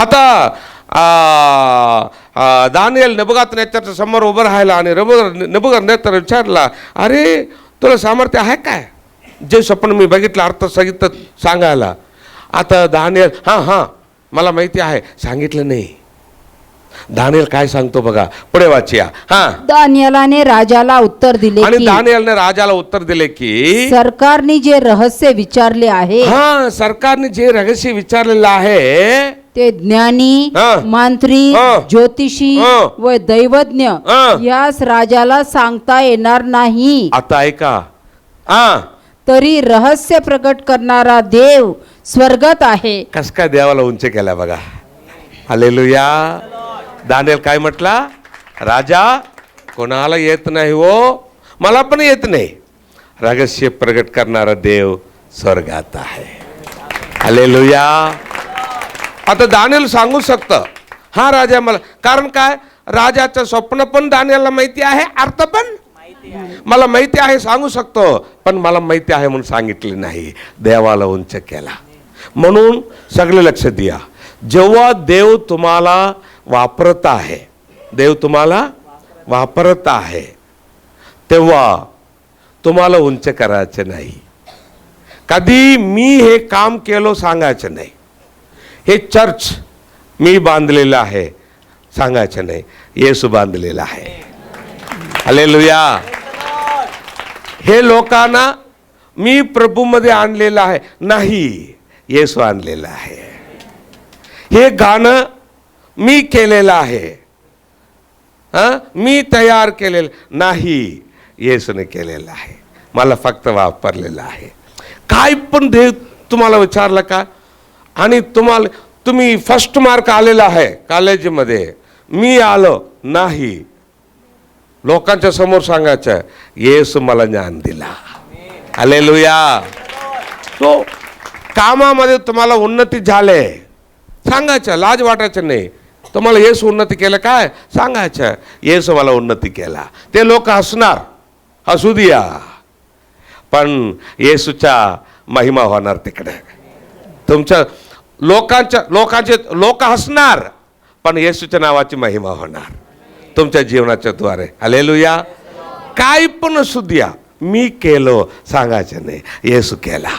आता दानियल नबुगात नेत्याच्या समोर उभं राहिला आणि रब नबुगात नेतर विचारला अरे तुला सामर्थ्य आहे काय? जे स्वप्न मी बघितलं अर्थ सांगितलं सांगायला. आता दानियल हां हां मला माहिती आहे. सांगितलं नाही. दानियल काय सांगतो बघा. पुढे वाचिया. हां. दानियलाने राजाला उत्तर दिले आणि की दानियलने राजाला उत्तर दिले की सरकारने जे रहस्य विचारले आहे हा सरकारने जे रहस्य विचारलेलं आहे ते ज्ञानी हा. मांत्री हा. ज्योतिषी हा. व दैवज्ञ हा. यास राजाला सांगता येणार नाही. आता ऐका. हा. तरी रहस्य प्रकट करणारा देव स्वर्गात आहे. कस काय देवाला उंच केला बघा. हालेलुया दानेल काय म्हटला? राजा कोणाला येत नाही हो? मला पण येत नाही. रहस्य प्रगट करणारा देव स्वर्गात आहे. आले लुया आता दानेल सांगू शकतं. हा राजा मला कारण काय? राजाचं स्वप्न पण दानेलला माहिती आहे अर्थ पण? मला माहिती आहे सांगू शकतो. पण मला माहिती आहे म्हणून सांगितले नाही. देवाला उंच केला. म्हणून सगळे लक्ष द्या. जेव्हा देव तुम्हाला वापरत आहे. देव तुम्हाला वापरत आहे. तेव्हा तुम्हाला उंच करायचं नाही. कधी मी हे काम केलो सांगायचं नाही. हे चर्च मी बांधलेलं आहे सांगायचं नाही. येसू बांधलेलं आहे. हालेलुया हे लोकांना मी प्रभूमध्ये आणलेलं आहे. नाही येसू आणलेलं आहे. हे गाणं मी केलेलं आहे. हा? मी तयार केलेलं नाही येसूने केलेलं आहे. मला फक्त वापरलेलं आहे. काय पण देव तुम्हाला विचारलं का? आणि तुम्हाला तुम्ही फर्स्ट मार्क आलेला आहे कॉलेजमध्ये मी आलो नाही. लोकांच्या समोर सांगायचं येसू मला ज्ञान दिला. हालेलुया तो कामामध्ये तुम्हाला उन्नती झाले. सांगायचं लाज वाटायचं नाही. तुम्हाला येस उन्नती केलं काय? सांगायचं. येस मला उन्नती केला. ते लोक हसणार. हसू द्या. पण येसूच्या महिमा होणार तिकडे. तुमच्या लोकांच्या लोकांचे लोक हसणार पण येसूच्या नावाची महिमा होणार. तुमच्या जीवनाच्या द्वारे. हालेलुया. काय पण असू द्या. मी केलो सांगायचं नाही. येसू केला.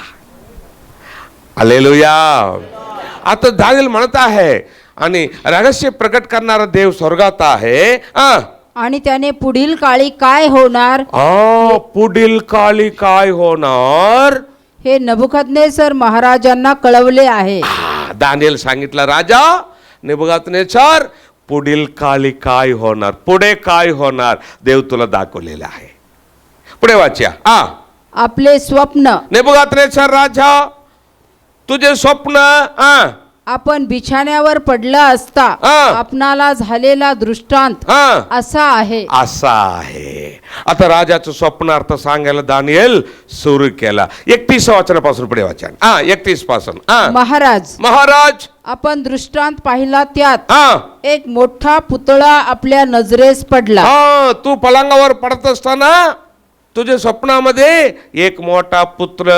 हालेलुया. आता दानिल म्हणत आहे आणि रहस्य प्रकट करणारा देव स्वर्गात आहे. आणि त्याने पुढील काळी काय होणार? आ, पुढील काळी काय होणार? हे नभुखदनेसर महाराजांना कळवले आहे. आ, दानियल सांगितलं राजा नेबुगातनेचार पुढील काळी काय होणार? पुढे काय होणार? देव तुला दाखवलेलं आहे. पुढे वाच्या आ. आपले स्वप्न. नेबुगातनेचार राजा तुझे स्वप्न आ आपण बिछाण्यावर पडला असता. आपणाला झालेला दृष्टांत असा आहे. असा आहे. आता राजाचं स्वप्नार्थ सांगायला दानियल सुरू केला. एकतीस वाचनापासून पुढे वाचन हा एकतीसपासून महाराज. महाराज! आपण दृष्टांत पाहिला त्यात एक मोठा पुतळा आपल्या नजरेस पडला. तू पलंगावर पडत असताना तुझ्या स्वप्नामध्ये एक मोठा पुत्र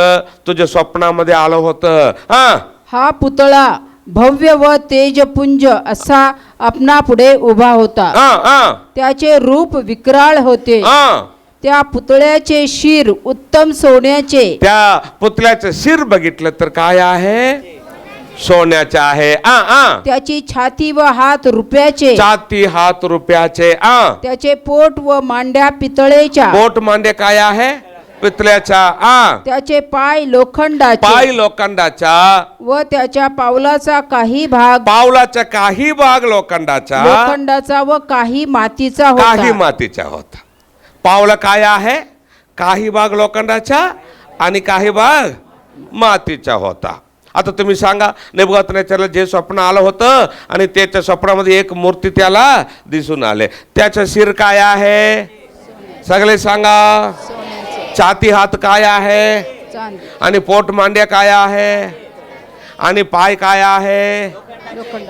तुझ्या स्वप्नामध्ये आलं होतं. हा. हा पुतळा भव्य व तेजपुंज असा आपणा पुढे उभा होता. त्याचे रूप विक्राळ होते. त्या पुतळ्याचे शिर उत्तम सोन्याचे. त्या पुतळ्याचं शिर बघितलं तर काय आहे? सोन्याचं आहे. आ आ. त्याची छाती व हात रुपयाचे. छाती हात रुपयाचे. आ. त्याचे पोट व मांड्या पितळेच्या. बोट मांडे काय आहे? पितळ्याचा आ? त्याचे पाय लोखंडाचे पाय लोखंडाचा व त्याच्या पावलाचा काही भाग पावलाचा काही भाग लोखंडाचा लोखंडाचा व काही मातीचा काही होता मातीचा होता. पावला काय आहे? काही भाग लोखंडाचा आणि काही भाग मातीचा होता. आता तुम्ही सांगा नेबुगातनेचरला जे स्वप्न आलं होतं आणि त्याच्या स्वप्नामध्ये एक मूर्ती त्याला दिसून आले. त्याचं शिर काय आहे? सगळे सांगा. छाती हात काय आहे? आणि पोट मांड्या काय आहे? आणि पाय काय आहे.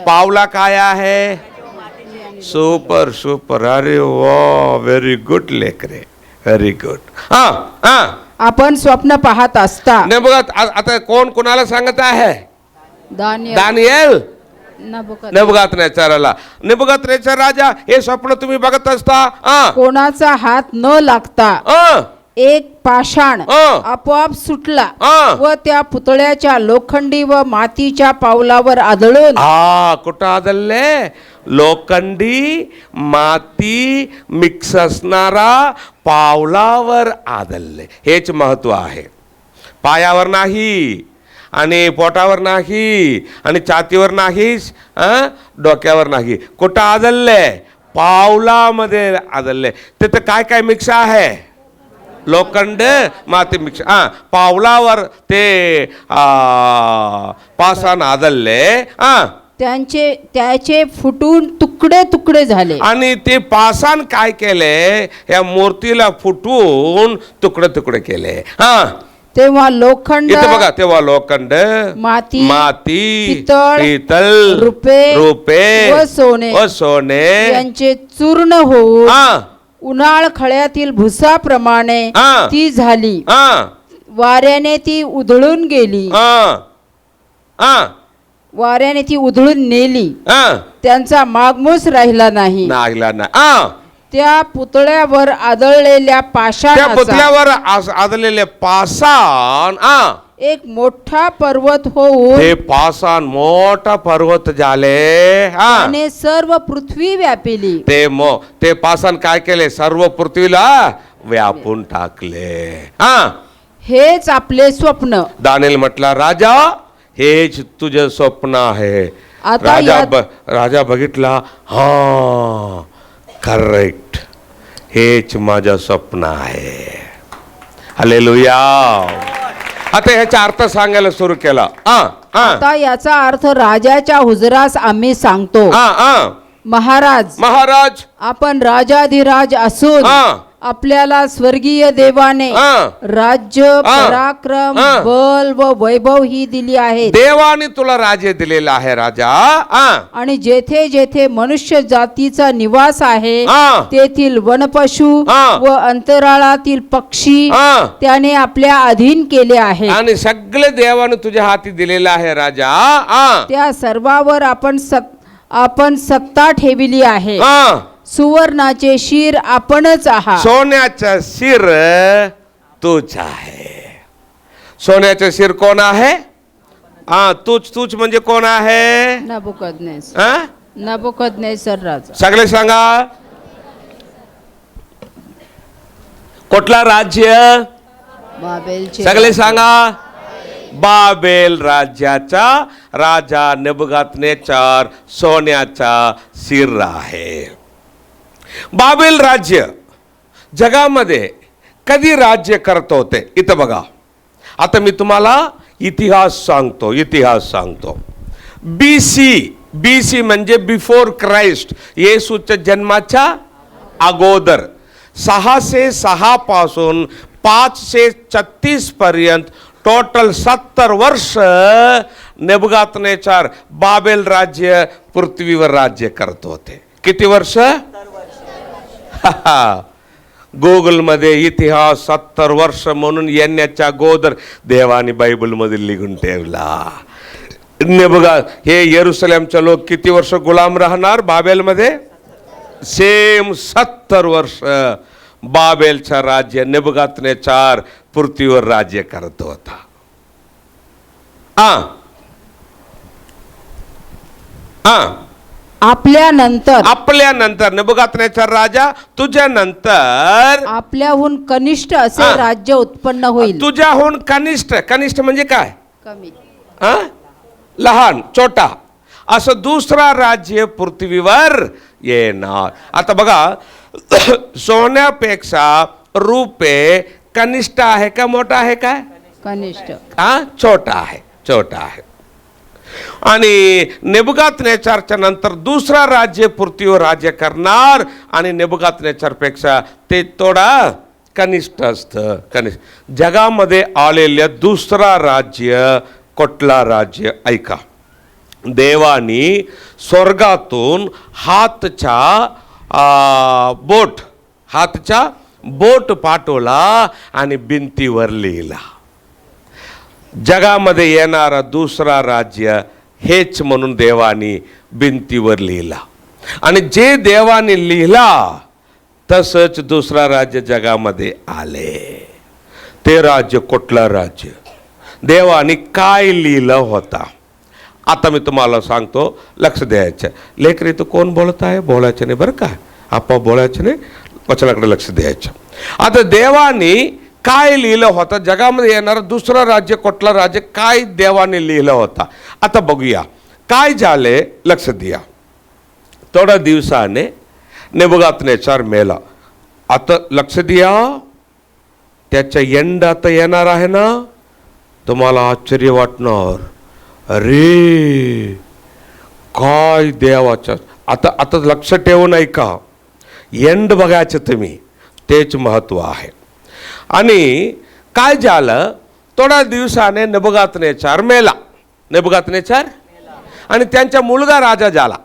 पावला काय आहे? Super super. अरे वा व्हेरी गुड लेकरे व्हेरी गुड हा हा. आपण स्वप्न पाहत असता. नाही बघा आता कोण कोणाला सांगत आहे? दानियल. दानियल? नबुकद- नेबुगातनेचाराला नेबुगातनेचार राजा हे स्वप्न तुम्ही बघत असता? कोणाचा हात न लागता. एक पाषाण. आपोआप सुटला. व त्या पुतळ्याच्या लोखंडी व मातीच्या पावलावर आदळून आ कुठं आदलले लोखंडी माती मिक्स असणारा पावलावर आदलले हेच महत्त्व आहे. पायावर नाही आणि पोटावर नाही आणि छातीवर नाही? डोक्यावर नाही. कुठं आदलले पावलामध्ये आदलले तिथं काय काय मिक्स आहे? लोखंड माती मिक्स. हा पावलावर ते आ, पाषाण आदलले हा. त्यांचे त्याचे फुटून तुकडे तुकडे झाले. आणि ते पाषाण काय केले? या मूर्तीला फुटून तुकडे तुकडे केले. हा. तेव्हा लोखंड इथे बघा तेव्हा लोखंड माती, माती पितळ, रुपे, रुपे व सोने व सोने. यांचे चूर्ण होऊन हा. उन्हाळ खळ्यातील भुसाप्रमाणे. ती झाली. वाऱ्याने ती उधळून गेली. वाऱ्याने ती उधळून नेली. त्यांचा मागमूस राहिला नाही. नागला ना त्या पुतळ्यावर आदळलेल्या त्या पाषाणाचा पुतळ्यावर आस- आदलेले पाषाण आ एक मोठा पर्वत होऊन ते पाषाण मोठा पर्वत झाले हा. त्याने सर्व पृथ्वी व्यापिली. ते मो ते पाषाण काय केले? सर्व पृथ्वीला व्यापून टाकले. हा. हेच आपले स्वप्न. दानेल म्हटला राजा हेच तुझे स्वप्न आहे. आता राजा ब- राजा बघितला हा करेक्ट हेच माझं स्वप्न आहे. हालेलुया आता ह्याचा अर्थ सांगायला सुरू केला. आता याचा अर्थ राजाच्या हुजरास आम्ही सांगतो. महाराज महाराज. आपण राजाधिराज असून. आपल्याला स्वर्गीय देवाने. राज्य पराक्रम. बल व वैभव ही दिली आहेत देवाने तुला राज्य दिलेलं आहे राजा आणि जेथे जेथे मनुष्य जातीचा निवास आहे. तेथील वनपशु. व अंतराळातील पक्षी. त्याने आपल्या अधीन केले आहे आणि सगळे देवाने तुझ्या हाती दिलेलं आहे राजा त्या सर्वावर आपण सत आपण सत्ता ठेविली आहे सुवर्णाचे शिर आपणच आहात. सोन्याचा शिर तूच आहे. सोन्याचं शिर कोण आहे? हा तूच तूच म्हणजे कोण आहे? नबुकदनेस. हा? नबुकदनेसर राजा. सगळे सांगा. कुठला राज्य? बाबेलचे. सगळे सांगा. बाबेल राज्याचा राजा नेबुगातनेचार सोन्याचा शिर आहे. बाबेल राज्य जगामध्ये कधी राज्य करत होते? इथं बघा. आता मी तुम्हाला इतिहास सांगतो इतिहास सांगतो. बी सी बी सी म्हणजे बिफोर क्राइस्ट येसूच्या जन्माच्या अगोदर. सहाशे सहा पासून पाचशे छत्तीस पर्यंत टोटल सत्तर वर्ष नेबगातनेचार बाबेल राज्य पृथ्वीवर राज्य करत होते. किती वर्ष? गुगलमध्ये इतिहास सत्तर वर्ष म्हणून येण्याच्या गोदर देवाने बायबलमध्ये लिहून ठेवला. बघा हे येरुसलेमच्या लोक किती वर्ष गुलाम राहणार बाबेलमध्ये? सेम सत्तर वर्ष. बाबेलचा राज्य निबगातने चार पृथ्वीवर राज्य करत होता. आ. आ. आपल्या नंतर आपल्या नंतर नेबुगातनेचा राजा तुझ्या नंतर आपल्याहून कनिष्ठ असे हा. राज्य उत्पन्न होईल. तुझ्याहून कनिष्ठ कनिष्ठ म्हणजे काय? कमी. हा? लहान छोटा. असं दुसरा राज्य पृथ्वीवर येणार. आता बघा सोन्यापेक्षा रुपे कनिष्ठ आहे का मोठा आहे काय? कनिष्ठ. हा? छोटा आहे छोटा आहे. आणि नेबगात नेचारच्या नंतर दुसरा राज्य पृथ्वीवर राज्य करणार. आणि नेबगात नेचारपेक्षा ते थोडा कनिष्ठ असतं कनिष्ठ. जगामध्ये आलेल्या दुसरा राज्य कुठला राज्य? ऐका. देवानी स्वर्गातून हातच्या बोट हातच्या बोट पाठवला आणि भिंतीवर लिहिला. जगामध्ये येणारा दुसरा राज्य हेच म्हणून देवाने भिंतीवर लिहिला. आणि जे देवाने लिहिला तसंच दुसरा राज्य जगामध्ये आले. ते राज्य कुठलं राज्य? देवाने काय लिहिलं होता? आता मी तुम्हाला सांगतो लक्ष द्यायचं. लेकरी तो कोण बोलत आहे? बोलायचं नाही बरं का? आप्पा बोलायचं नाही वचनाकडे लक्ष द्यायचं. आता देवाने काय लिहिलं होतं? जगामध्ये येणारं दुसरं राज्य कुठलं राज्य? काय देवाने लिहिलं होता? आता बघूया. काय झाले? लक्ष द्या. थोड्या दिवसाने नेबुगात नेचार मेला. आता लक्ष द्या. त्याच्या एंड आता येणार आहे ना? तुम्हाला आश्चर्य वाटणार. अरे काय देवाचं? आता आता लक्ष ठेवून ऐका एंड बघायचं तुम्ही. तेच महत्त्व आहे. आणि काय झालं? थोड्या दिवसाने नेबुगातनेचार मेला. नेबुगातनेचार आणि त्यांचा मुलगा राजा झाला.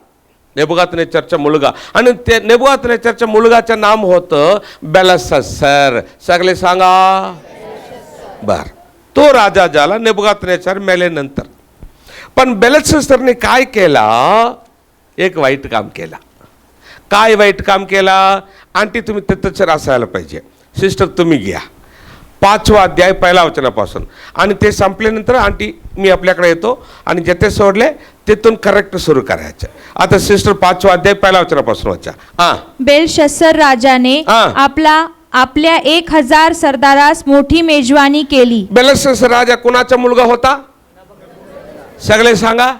नेबुगातनेचरचा मुलगा. आणि ते नेबुगातनेचरच्या मुलगाचं नाम होतं बेलससर सगळे सांगा. बर. तो राजा झाला नेबुगातनेचर मेल्यानंतर. पण बेलससरने काय केला? एक वाईट काम केला. काय वाईट काम केला? आंटी तुम्ही तिथंच असायला पाहिजे. सिस्टर तुम्ही घ्या. पाचवा अध्याय पहिला वचनापासून. आणि ते संपल्यानंतर आंटी मी आपल्याकडे येतो आणि जेथे सोडले तिथून करेक्ट सुरू करायचं. आता सिस्टर पाचवा अध्याय पहिला वचनापासून वाचा. हां. बेलशस्सर राजाने. आपला आपल्या एक हजार सरदारास मोठी मेजवानी केली. बेलसस राजा कुणाचा मुलगा होता? सगळे सांगा.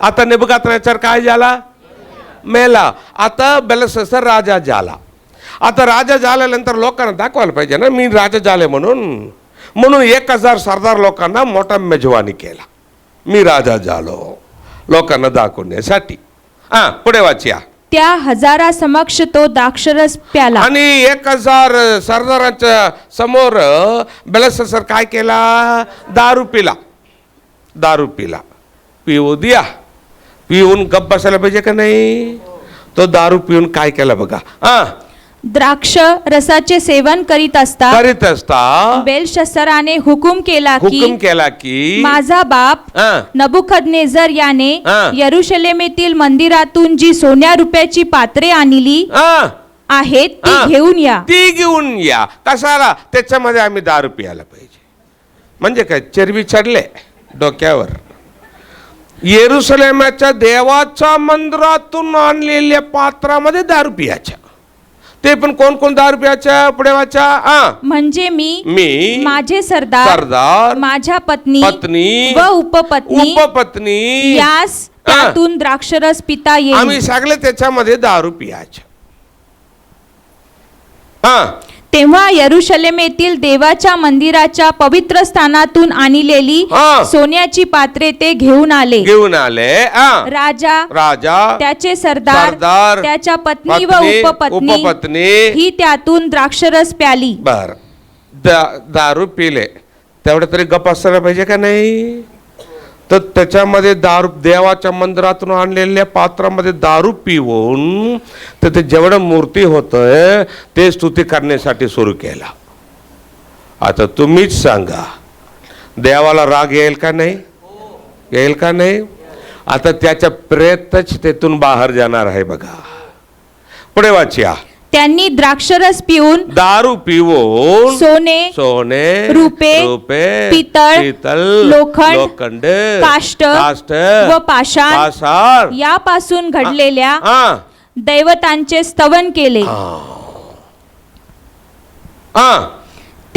आता नेबुकात काय झाला? मेला. आता बेलसस राजा झाला. आता राजा झाल्यानंतर लोकांना दाखवायला पाहिजे ना मी राजा झाले म्हणून. म्हणून एक हजार सरदार लोकांना मोठा मेजवानी केला. मी राजा झालो. लोकांना दाखवण्यासाठी. हा पुढे वाचिया त्या हजारा समक्ष तो दाक्षरस प्याला. आणि एक हजार सरदारांच्या समोर बेलसर काय केला? दारू पिला. दारू पिला. पिऊ द्या. पिऊन गप बसायला पाहिजे का नाही? तो दारू पिऊन काय केला बघा. हा द्राक्ष रसाचे सेवन करीत असता करीत असता बेलशस्सराने हुकुम केला हुकुम की केला की माझा बाप हा, नबुखदनेझर याने हा. यरुशलेमेतील मंदिरातून जी सोन्या रुपयाची पात्रे आणली हा, आहेत ती. घेऊन या. ती घेऊन या. कसाला त्याच्यामध्ये आम्ही दारू पियाला पाहिजे. म्हणजे काय? चरबी चढले डोक्यावर. येरुसलेमाच्या देवाच्या मंदिरातून आणलेल्या पात्रामध्ये दारू पियाच्या ते पण कोण कोण दारू पियाच्या पुढे वाचा हा. म्हणजे मी मी माझे सरदार सरदार माझ्या पत्नी पत्नी व उपपत्नी उपपत्नी. यास. त्यातून द्राक्षरस पिता येईल. आम्ही सगळे त्याच्यामध्ये दारू पियाच्या हा. तेव्हा यरुशलेमेतील देवाच्या मंदिराच्या पवित्र स्थानातून आणलेली हा. सोन्याची पात्रे ते घेऊन आले. घेऊन आले हा. राजा राजा त्याचे सरदार सरदार, त्याच्या पत्नी व पत्नी, उपपत्नी उपपत्नी, ही त्यातून द्राक्षरस प्याली. बर. दा- दारू पिले. तेवढं तरी गप असायला पाहिजे का नाही? तर त्याच्यामध्ये दारू देवाच्या मंदिरातून आणलेल्या पात्रामध्ये दारू पिऊन तर ते जेवढं मूर्ती होतं ते स्तुती करण्यासाठी सुरू केला. आता तुम्हीच सांगा देवाला राग येईल का नाही? येईल का नाही? आता त्याच्या प्रेतच तेथून बाहेर जाणार आहे बघा. पुढे वाचया त्यांनी द्राक्षरस पिऊन दारू पिऊन सोने सोने रुपे, रुपे पितळ, पितल लोखंड, लोखंड काष्ट काष्ट व पाषाण पाषाण. यापासून घडलेल्या दैवतांचे स्तवन केले. हा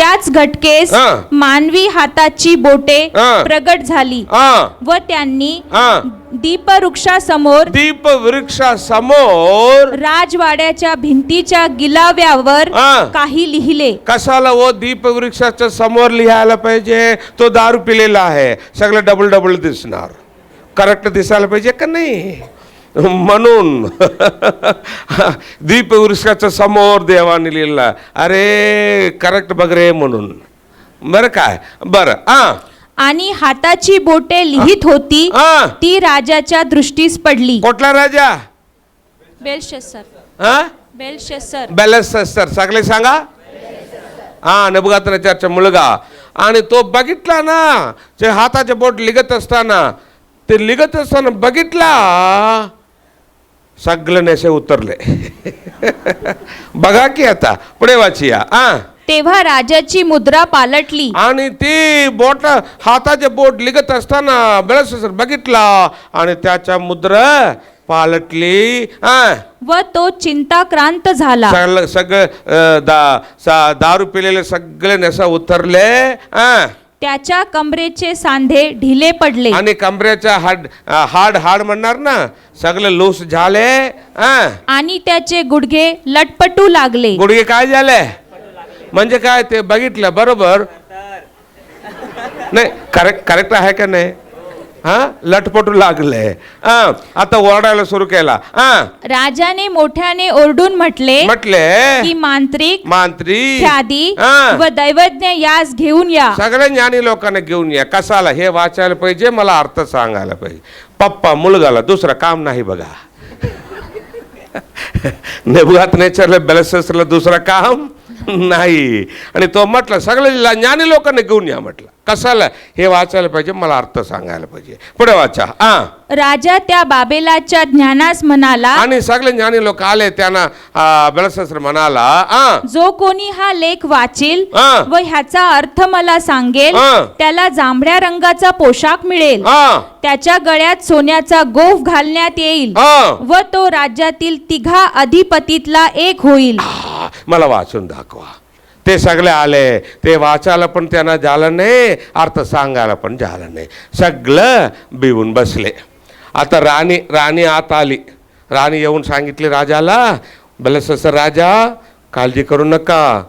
त्याच घटकेस हा. मानवी हाताची बोटे हा. प्रगट झाली. हा. व त्यांनी हा. दीपवृक्षासमोर दीप वृक्षासमोर राजवाड्याच्या भिंतीच्या गिलाव्यावर हा. काही लिहिले. कशाला वो दीप वृक्षाच्या समोर लिहायला पाहिजे? तो दारू पिलेला आहे. सगळं डबल डबल दिसणार. करेक्ट दिसायला पाहिजे का नाही? म्हणून. दीप वृक्षाच्या समोर देवाने लिहिला अरे करेक्ट बघ रे म्हणून. बरं काय? बरं हा आणि हाताची बोटे लिहित होती हा ती राजाच्या दृष्टीस पडली. कुठला राजा? बेलशस्सर हा बेलशस्सर बॅलन्स सर सगळे सांगा. हा नबुगात्राचारचा मुलगा. आणि तो बघितला ना ते हाताचे बोट लिगत असताना ते लिगत असताना बघितला सगळे नेसे उतरले. बघा की आता पुढे वाचिया आ? तेव्हा राजाची मुद्रा पालटली. आणि ती बोट हाताचे बोट लिगत असताना बेळसर बघितला आणि त्याच्या मुद्र पालटली आ? व तो चिंताक्रांत झाला. सगळं सगळं अ, दा सा- दारू पिलेले सगळे नेसा उतरले आ? त्याच्या कमरेचे सांधे ढिले पडले. आणि कमरेच्या हाड हाड हाड म्हणणार ना? सगळे लूस झाले आणि त्याचे गुडघे लटपटू लागले. गुडघे काय झाले? म्हणजे काय ते बघितलं बरोबर? नाही करेक्ट करेक्ट आहे का नाही? हा? लटपटू लागले. हा आता ओरडायला सुरू केला. हा. राजाने मोठ्याने ओरडून म्हटले म्हटले की मांत्रिक मांत्री ख्यादी हा. व दैवज्ञ यास घेऊन या. सगळ्या ज्ञानी लोकांना घेऊन या. कसाला हे वाचायला पाहिजे मला अर्थ सांगायला पाहिजे. पप्पा मुलगाला दुसरं काम नाही बघा. नेबुगात नेचरला बेलसला दुसरं काम. नाही. आणि तो म्हटलं सगळ्या ज्ञानी लोकांना घेऊन या म्हटलं. कसाला हे वाचायला पाहिजे मला अर्थ सांगायला पाहिजे. पुढे वाचा. हा. राजा त्या बाबेलाच्या ज्ञानास म्हणाला आणि सगळे ज्ञानी लोक आले त्यांना बेलसर म्हणाला जो कोणी हा लेख वाचेल. व ह्याचा अर्थ मला सांगेल. त्याला जांभळ्या रंगाचा पोशाख मिळेल. त्याच्या गळ्यात सोन्याचा गोफ घालण्यात येईल व तो राज्यातील तिघा अधिपतीतला एक होईल. मला वाचून दाखवा. ते सगळे आले ते वाचायला पण त्यांना झालं नाही अर्थ सांगायला पण झालं नाही. सगळं बिवून बसले. आता राणी राणी आत आली. राणी येऊन सांगितली राजाला बलसस राजा काळजी करू नका.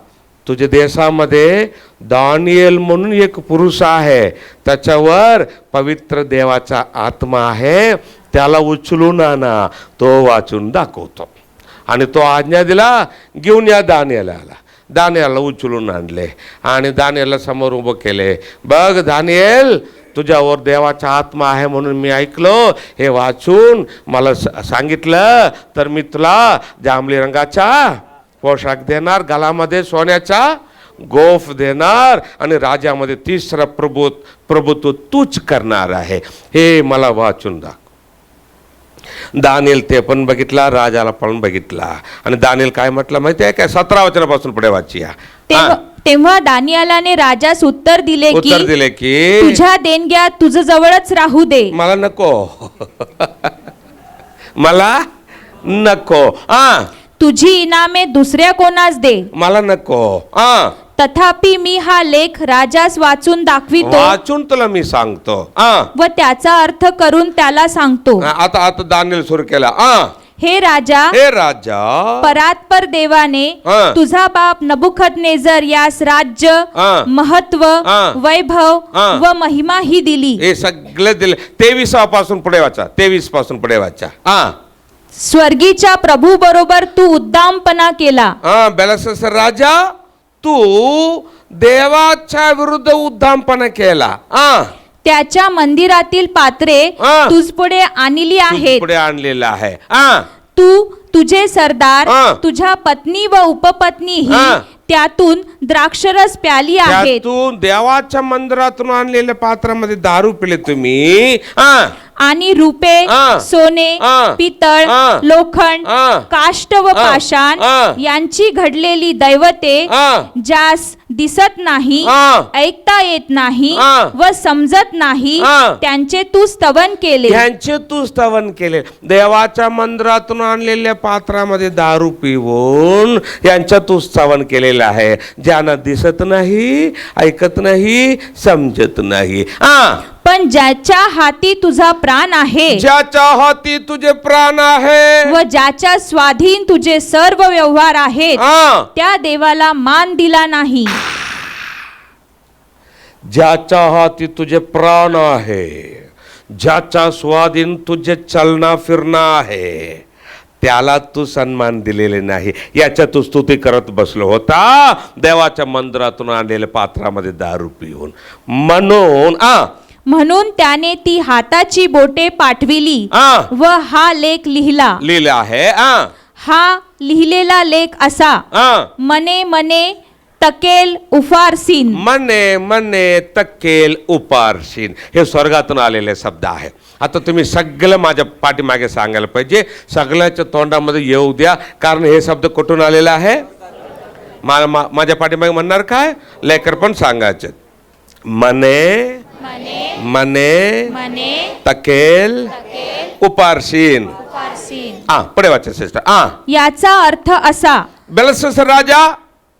तुझ्या देशामध्ये दानियल म्हणून एक पुरुष आहे. त्याच्यावर पवित्र देवाचा आत्मा आहे. त्याला उचलून आणा. तो वाचून दाखवतो. आणि तो आज्ञा दिला घेऊन या दानियाला आला दानियाला उचलून आणले आणि दानियाला समोर उभं केले. बघ दानियल तुझ्यावर देवाचा आत्मा आहे म्हणून मी ऐकलो. हे वाचून मला स- सांगितलं तर मी तुला जांभळी रंगाचा पोशाख देणार गलामध्ये सोन्याचा गोफ देणार आणि राजामध्ये तिसरं प्रभु प्रभुत्व तूच करणार आहे. हे मला वाचून दाख दानियल ते पण बघितला राजाला पण बघितला. आणि दानियल काय म्हटलं माहिती आहे काय सतरा वचनापासून पुढे वाचिया. तेव्हा तेव्हा दानियालाने राजास उत्तर दिले उत्तर की दिले की तुझ्या देणग्या तुझ जवळच राहू दे. मला नको. मला नको. आ तुझी इनामे दुसऱ्या कोणास दे. मला नको. आ तथापि मी हा लेख राजास वाचून दाखवितो वाचून तुला मी सांगतो. आ. व त्याचा अर्थ करून त्याला सांगतो. आता आता दानियल सुरू केला. आ. हे राजा हे राजा. परात्पर देवाने हा. तुझा बाप नबुखदनेजर यास राज्य हा. महत्त्व हा. वैभव हा. व महिमा ही दिली. हे सगळे दिले. तेवीसपासून पुढे वाचा. तेवीसपासून पुढे वाचा. स्वर्गीच्या प्रभू बरोबर तू उद्दामपणा केला. हा बेलसस राजा तू देवाच्या विरुद्ध उद्दामपणा केला. हा त्याच्या मंदिरातील पात्रे हा. तुझपुढे आणली तू आहेत. पुढे आणलेला आहे. तू तुझे सरदार हा. तुझ्या पत्नी व उपपत्नी ही हा. त्यातून द्राक्षरस प्याली आहेत. त्यातून देवाच्या मंदिरातून आणलेल्या पात्रामध्ये दारू पिले तुम्ही. आणि रुपे. सोने. पितळ. लोखंड. काष्ट व. पाषाण. यांची घडलेली दैवते. ज्यास दिसत नाही. ऐकता येत नाही. व समजत नाही. त्यांचे तू स्तवन केले ह्यांचे तू स्तवन केले देवाच्या मंदिरातून आणलेल्या पात्रामध्ये दारू पिऊन यांच्या तू स्तवन केलेलं आहे ज्यांना दिसत नाही ऐकत नाही समजत नाही पण ज्याच्या हाती तुझा प्राण आहे ज्याच्या हाती तुझे प्राण आहे व ज्याच्या स्वाधीन तुझे सर्व व्यवहार आहेत हा. त्या देवाला मान दिला नाही. ज्याच्या हाती तुझे प्राण आहे ज्याच्या स्वाधीन तुझे चलना फिरणं आहे त्याला तू सन्मान दिलेले नाही. याच्या तू स्तुती करत बसलो होता देवाच्या मंदिरातून आणलेल्या पात्रामध्ये दारू पिऊन. म्हणून आ म्हणून त्याने ती हाताची बोटे पाठविली आ. व हा लेख लिहिला. लिहिलं आहे आ. हा लिहिलेला लेख असा. आ. मने मने तकेल उफारसीन. मने मने तक्केल उपारशीन हे स्वर्गातून आलेले शब्द आहे. आता तुम्ही सगळं माझ्या पाठीमागे सांगायला पाहिजे. सगळ्याच्या तोंडामध्ये येऊ द्या. कारण हे शब्द कुठून आलेला आहे? मा- मा- माझ्या पाठीमागे म्हणणार काय? लेकर पण सांगायचे. मने मने मने तकेल उपारशीन हा पुढे वाचा सिस्टर हा याचा अर्थ असा. बेलसस राजा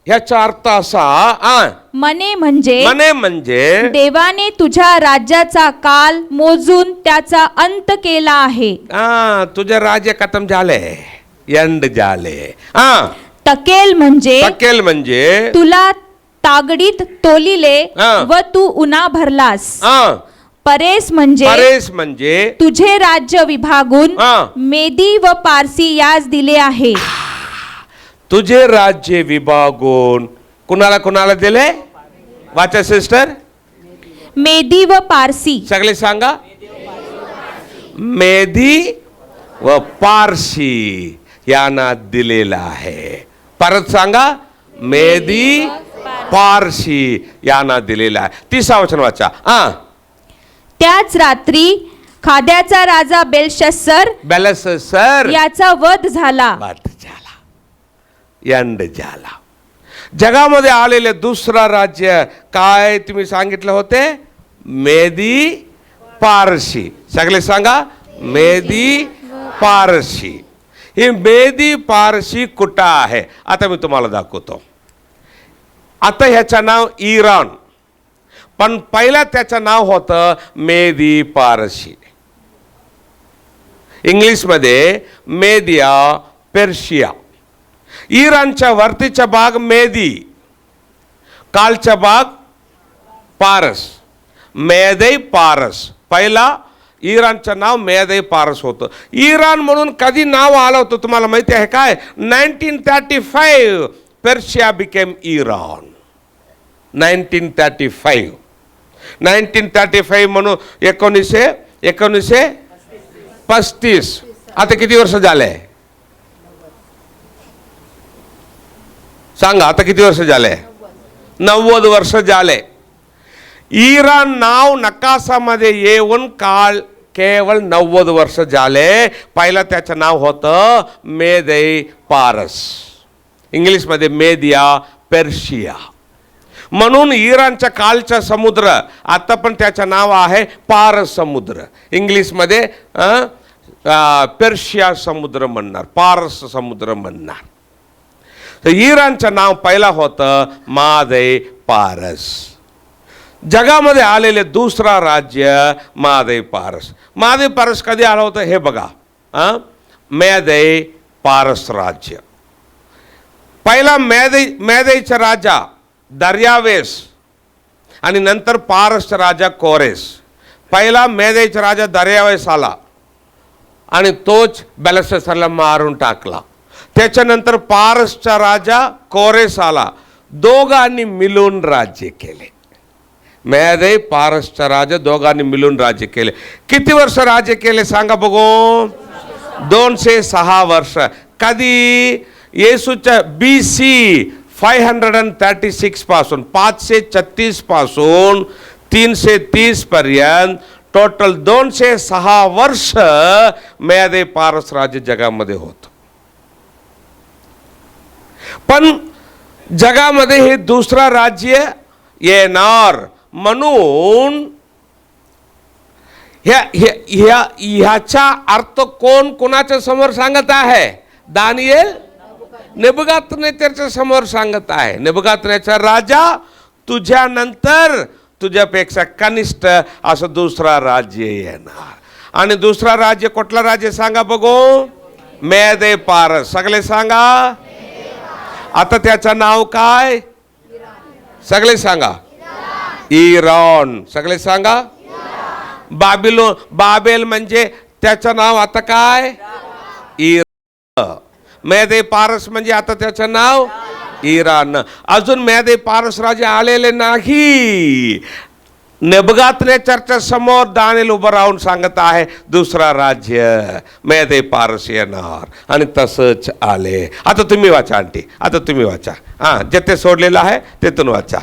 ह्याचा अर्थ असा हा मने म्हणजे मने म्हणजे देवाने तुझ्या राज्याचा काल मोजून त्याचा अंत केला आहे. हा तुझे राज्य खतम झाले. एंड झाले. हा तकेल म्हणजे टकेल म्हणजे तुला तागडीत तोलिले हा. व तू उन्हा भरलास. हा. परेस म्हणजे परेश म्हणजे तुझे राज्य विभागून हा. मेदी व पारसी यास दिले आहे. तुझे राज्य विभागून कुणाला कुणाला दिले? वाचा सिस्टर. मेदी व पारसी. सगळे सांगा. मेधी व पारशी यांना दिलेला आहे. परत सांगा. मेधी पारशी यांना दिलेला आहे. तिसरा वचन वाचा. हा. त्याच रात्री खाद्याचा राजा बेलशस्सर बॅलन्स सर याचा वध झाला. बाद झाला. एंड झाला. जगामध्ये आलेले दुसरा राज्य काय तुम्ही सांगितलं होते? मेदी पारशी. सगळे सांगा. मेदी पारशी. ही मेदी पारशी कुठं आहे? आता मी तुम्हाला दाखवतो. आता ह्याचं नाव इराण. पण पहिला त्याचं नाव होतं मेदी पारशी. इंग्लिशमध्ये मेदिया पेर्शिया. इराणच्या वरतीचा भाग मेदी कालचा भाग पारस. मेदै पारस. पहिला इराणचं नाव मेदै पारस होतं. इराण म्हणून कधी नाव आलं होतं तुम्हाला माहिती आहे काय? Nineteen thirty five Persia became Iran nineteen thirty five nineteen thirty five म्हणून एकोणीसशे एकोणीसशे पस्तीस. आता किती वर्ष झाले? सांगा आता किती वर्ष झाले? नव्वद वर्ष झाले. इराण नाव नकाशामध्ये येऊन काळ केवळ नव्वद वर्ष झाले. पहिलं त्याचं नाव होतं मेदई पारस. इंग्लिशमध्ये मेदिया पेर्शिया म्हणून इराणच्या कालचा समुद्र आता पण त्याचं नाव आहे पारस समुद्र इंग्लिशमध्ये पर्शिया पेर्शिया समुद्र म्हणणार पारस समुद्र म्हणणार तर इराणचं नाव पहिला होतं मादय पारस जगामध्ये आलेले दुसरा राज्य मादय पारस मादय पारस कधी आलं होतं हे बघा अं? मेदय पारस राज्य पहिला मेदई मेदईचा राजा दर्यावेस आणि नंतर पारसचा राजा कोरेस. पहिला मेदईचा राजा दर्यावेस आला आणि तोच बॅलसेसरला मारून टाकला. त्याच्यानंतर पारसचा राजा कोरेस आला. दोघांनी मिळून राज्य केले. मेदई पारसचा राजा दोघांनी मिळून राज्य केले. किती वर्ष राज्य केले सांगा बघू? दोनशे सहा वर्ष. कधी? येसूच्या B C five hundred and thirty सिक्सपासून पाचशे छत्तीसपासून तीनशे तीसपर्यंत टोटल दोनशे सहा वर्ष मेदे पारस राज्य जगामध्ये होत. पण जगामध्ये हे दुसरा राज्य येणार म्हणून ह्या ह्या- ह्याचा अर्थ कोण कोणाच्या समोर सांगत आहे? दानियल नेबगातनेत्याच्या समोर सांगत आहे नेबगातनेचा राजा तुझ्यानंतर तुझ्यापेक्षा कनिष्ठ असं दुसरा राज्य येणार. आणि दुसरा राज्य कुठला राज्य सांगा बघू? मेदे पारस. सगळे सांगा. आता त्याचं नाव काय? सगळे सांगा. इराण. सगळे सांगा. बाबिलो बाबेल म्हणजे त्याचं नाव आता काय? इराण. मेदे पारस म्हणजे आता त्याचं नाव इराण. अजून मेदे पारस राजे आलेले नाही. नेबगातने चर्चा समोर दानेल उभं राहून सांगत आहे दुसरा राज्य मेदे पारस येणार. आणि तसंच आले. आता तुम्ही वाचा आंटी. आता तुम्ही वाचा. हां जे ते सोडलेलं आहे तेथून वाचा.